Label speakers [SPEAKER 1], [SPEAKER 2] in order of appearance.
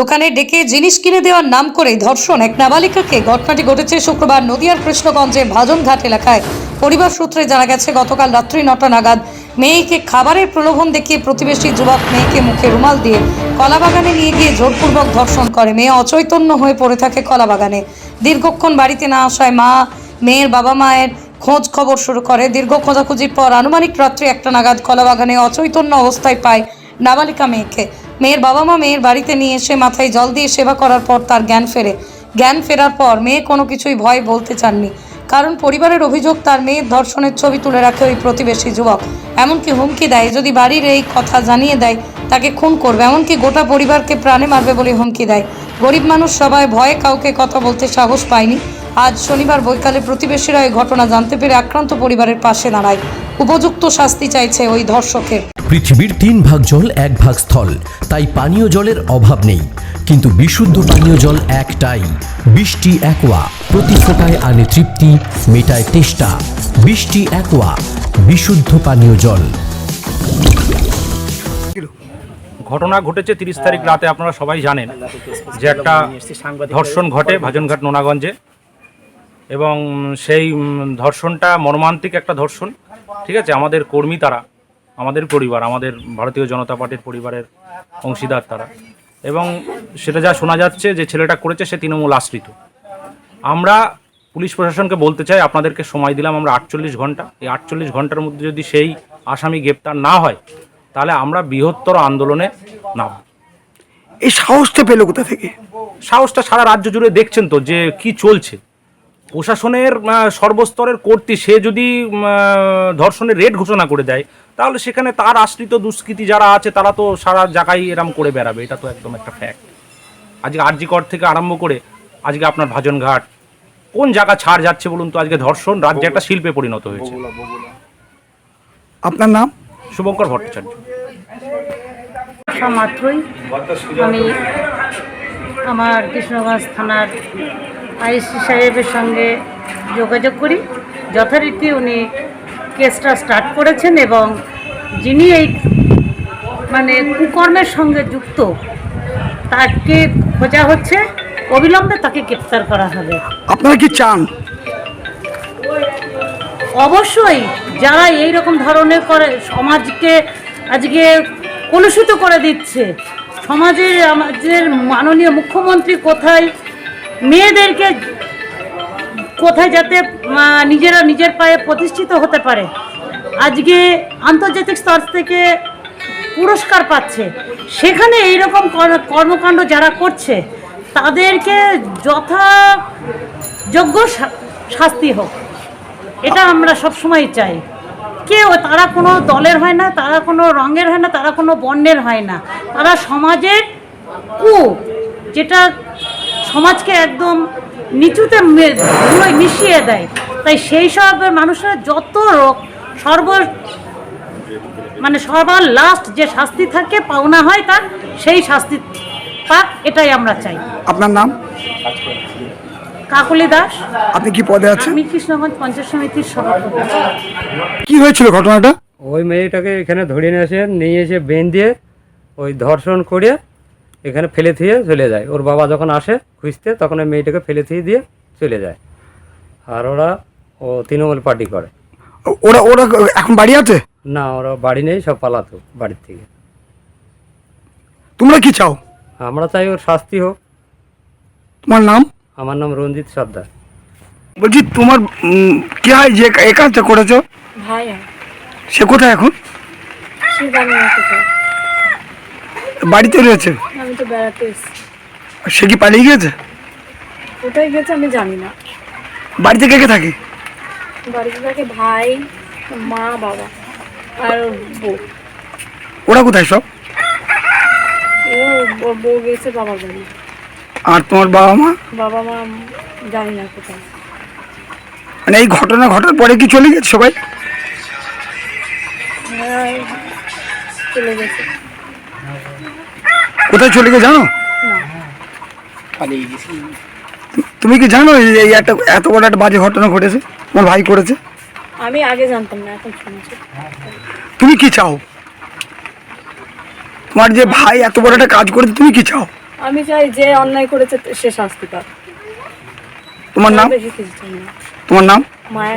[SPEAKER 1] দোকানে ডেকে জিনিস কিনে দেওয়ার নাম করে ধর্ষণ। এক নাবালিকাকে ঘটনাটি ঘটেছে শুক্রবার নদিয়ার কৃষ্ণগঞ্জের ভাজনঘাট এলাকায়। পরিবার সূত্রে জানা গেছে, গতকাল রাত্রি নটা নাগাদ মেয়েকে খাবারের প্রলোভন দেখিয়ে প্রতিবেশী যুবক মেয়েকে মুখে রুমাল দিয়ে কলাবাগানে নিয়ে গিয়ে জোরপূর্বক ধর্ষণ করে। মেয়ে অচৈতন্য হয়ে পড়ে থাকে কলাবাগানে। দীর্ঘক্ষণ বাড়িতে না আসায় মা, মেয়ের বাবা মায়ের খোঁজ খবর শুরু করে। দীর্ঘ খোঁজাখুঁজির পর আনুমানিক রাত্রি একটা নাগাদ কলাবাগানে অচৈতন্য অবস্থায় পায় নাবালিকা মেয়েকে। মেয়ের বাবা মা মেয়ের বাড়িতে নিয়ে এসে মাথায় জল দিয়ে সেবা করার পর তার জ্ঞান ফেরে। জ্ঞান ফেরার পর মেয়ে কোনো কিছুই ভয় বলতে চাননি। কারণ পরিবারের অভিযোগ, তার মেয়ের ধর্ষণের ছবি তুলে রাখে ওই প্রতিবেশী যুবক। এমনকি হুমকি দেয়, যদি বাড়ির এই কথা জানিয়ে দেয়, তাকে খুন করবে। এমনকি গোটা পরিবারকে প্রাণে মারবে বলে হুমকি দেয়। গরিব মানুষ সবাই ভয়ে কাউকে কথা বলতে সাহস পায়নি। আজ শনিবার বৈকালে প্রতিবেশীরা এই ঘটনা জানতে পেরে আক্রান্ত পরিবারের পাশে দাঁড়ায়। উপযুক্ত শাস্তি চাইছে ওই ধর্ষকের।
[SPEAKER 2] পৃথিবীর তিন ভাগ জল, এক ভাগ স্থল। তাই পানীয় জলের অভাব নেই। কিন্তু বিশুদ্ধ পানীয় জল একটাই। বৃষ্টি একোয়া, প্রতি ফোটায় আনে তৃপ্তি, মেটায় তেষ্টা। বৃষ্টি একোয়া, বিশুদ্ধ পানীয় জল।
[SPEAKER 3] ঘটনা ঘটেছে তিরিশ তারিখ রাতে, আপনারা সবাই জানেন যে একটা ধর্ষণ ঘটে ভাজনঘাট নোনাগঞ্জে। এবং সেই ধর্ষণটা মর্মান্তিক একটা ধর্ষণ। ঠিক আছে? আমাদের কর্মী তারা আমাদের পরিবার আমাদের ভারতীয় জনতা পার্টির পরিবারের অংশীদার তারা। এবং সেটা যা শোনা যাচ্ছে যে ছেলেটা করেছে সে তৃণমূল আশ্রিত। আমরা পুলিশ প্রশাসনকে বলতে চাই আপনাদেরকে সময় দিলাম আমরা আটচল্লিশ ঘণ্টা। এই আটচল্লিশ ঘণ্টার মধ্যে যদি সেই আসামি গ্রেপ্তার না হয় তাহলে আমরা বৃহত্তর আন্দোলনে নাম
[SPEAKER 4] এই সাহসটা পেল কোথা থেকে?
[SPEAKER 3] সাহসটা সারা রাজ্য জুড়ে দেখছেন তো যে কি চলছে। প্রশাসনের সর্বস্তরের কর্তৃ সে যদি ধর্ষণের রেট ঘোষণা করে দেয় তাহলে সেখানে তার আশ্রিত দুষ্কৃতী যারা আছে তারা তো সারা জায়গায় এরম করে বেড়াবে এটা তো একদম একটা ফ্যাক্ট আজকে আরজিকর থেকে আরম্ভ করে আজকে আপনার ভাজনঘাট কোন জায়গা ছাড় যাচ্ছে বলুন তো আজকে ধর্ষণ রাজ্যে একটা শিল্পে পরিণত হয়েছে।
[SPEAKER 4] আপনার নাম?
[SPEAKER 3] শুভঙ্কর ভট্টাচার্য।
[SPEAKER 5] মাত্রই আমি আমার কৃষ্ণগঞ্জ থানার আইসি সাহেবের সঙ্গে যোগাযোগ করি। যথারীতি উনি কেসটা স্টার্ট করেছেন এবং যিনি এই মানে কুকর্মের সঙ্গে যুক্ত তাকে খোঁজা হচ্ছে। অবিলম্বে তাকে গ্রেপ্তার করা হবে।
[SPEAKER 4] আপনারা কি চান?
[SPEAKER 5] অবশ্যই যারা এই রকম ধরনের করে সমাজকে আজকে কলুষিত করে দিচ্ছে সমাজের আমাদের মাননীয় মুখ্যমন্ত্রী কোথায় মেয়েদেরকে কোথায় যাতে নিজেরা নিজের পায়ে প্রতিষ্ঠিত হতে পারে। আজকে আন্তর্জাতিক স্তর থেকে পুরস্কার পাচ্ছে। সেখানে এইরকম কর- কর্মকাণ্ড যারা করছে, তাদেরকে যথাযোগ্য শাস্তি হোক। এটা আমরা সবসময় চাই। কেউ, তারা কোনো দলের হয় না, তারা কোনো রঙের হয় না, তারা কোনো বর্ণের হয় না। তারা সমাজের কু যেটা সমাজকে একদম নিচুতে ধুলোয় মিশিয়ে দেয়। তাই সেই সব মানুষের যত রোগ সর্ব মানে সবার লাস্ট যে শাস্তি থাকে পাওনা হয় তার সেই শাস্তি পাক এটাই আমরা চাই।
[SPEAKER 4] আপনার নাম?
[SPEAKER 5] কাকলি দাস।
[SPEAKER 4] আপনি কি পদে আছেন?
[SPEAKER 5] আমি কৃষ্ণগঞ্জ পঞ্চায়েত সমিতির সভাপতি।
[SPEAKER 4] কি হয়েছিল ঘটনাটা?
[SPEAKER 6] ওই মেয়েটাকে এখানে ধরে নিয়ে এসে নিয়ে এসে বেন দিয়ে ওই ধর্ষণ করে এখানে ফেলে থুয়ে চলে যায়। ওর বাবা যখন আসে খুঁজতে তখন ওই মেয়েটাকে ফেলে থুয়ে দিয়ে চলে যায়। আর ওরা ও তৃণমূল পার্টি করে।
[SPEAKER 4] ওরা ওরা এখন বাড়ি আছে?
[SPEAKER 6] না ওরা বাড়ি নেই সব পালাতো বাড়ির থেকে।
[SPEAKER 4] তোমরা কি চাও?
[SPEAKER 6] আমরা চাই ওর শাস্তি হোক।
[SPEAKER 4] তোমার নাম?
[SPEAKER 6] আমার নাম রঞ্জিত সর্দার।
[SPEAKER 4] বলছি তোমার কি হয় যে এ কাজটা করেছ?
[SPEAKER 7] ভাই।
[SPEAKER 4] সে কোথায় এখন? বাড়িতে রয়েছে?
[SPEAKER 7] আমি তো বেড়াতে এসেছি।
[SPEAKER 4] সে কি পালিয়ে গিয়েছে?
[SPEAKER 7] কোথায় গেছে আমি জানি না।
[SPEAKER 4] বাড়িতে কে কে থাকে?
[SPEAKER 7] বাড়িতে থাকে ভাই মা বাবা আর বউ।
[SPEAKER 4] ওরা কোথায় সব?
[SPEAKER 7] ও বউ গেছে বাবার বাড়ি।
[SPEAKER 4] আর তোমার বাবা মা?
[SPEAKER 7] বাবা মা জানি না কোথায়।
[SPEAKER 4] মানে এই ঘটনা ঘটার পরে কি চলে গেছে সবাই?
[SPEAKER 7] হ্যাঁ, চলে গেছে।
[SPEAKER 4] কোথায় চলে গেছে জানো? তুমি কি জানো এই এই একটা এত বড় একটা বাজে ঘটনা ঘটেছে? তোমার ভাই করেছে?
[SPEAKER 7] আমি আগে জানতাম না এখন শুনছি।
[SPEAKER 4] তুমি কি চাও? তোমার যে ভাই এত বড় একটা কাজ করেছে তুমি কি চাও?
[SPEAKER 7] আমি চাই যে অন্যায় করেছে সে শাস্তি পাক।
[SPEAKER 4] তোমার নাম? তোমার নাম?
[SPEAKER 7] মায়া